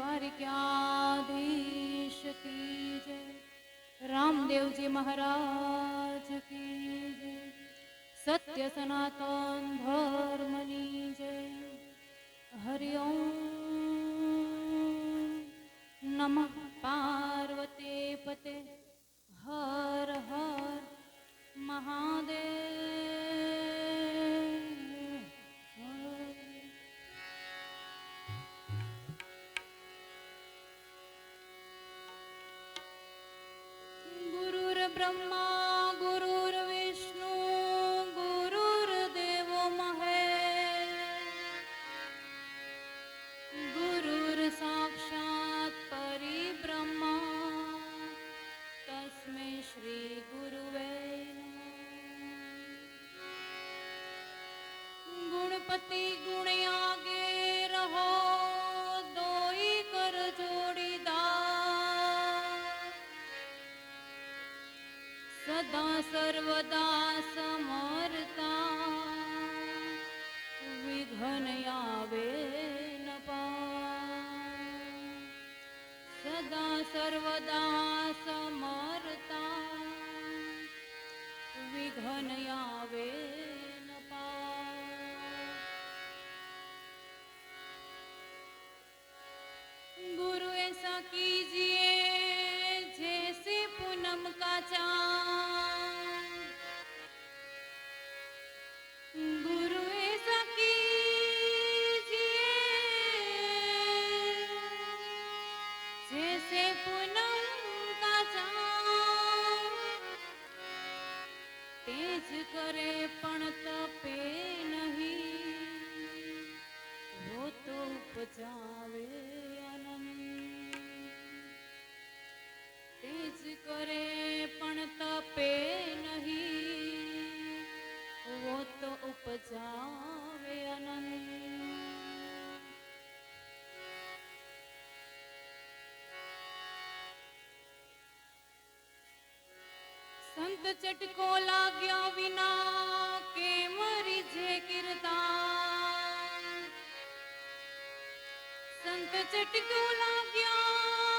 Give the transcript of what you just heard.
દ્વારિકાધીશ કી જય રામદેવજી મહારાજ કી જય સત્ય સનાતન ધર્મની જય હરિ નમઃ પાર્વતે પતે Yamaha. પણ તપે નહીં. ઉપજાવે સંત ચટકો લાગ્યા વિના કે મરી જે કીર્તાન સંત ચટકો લાગ્યા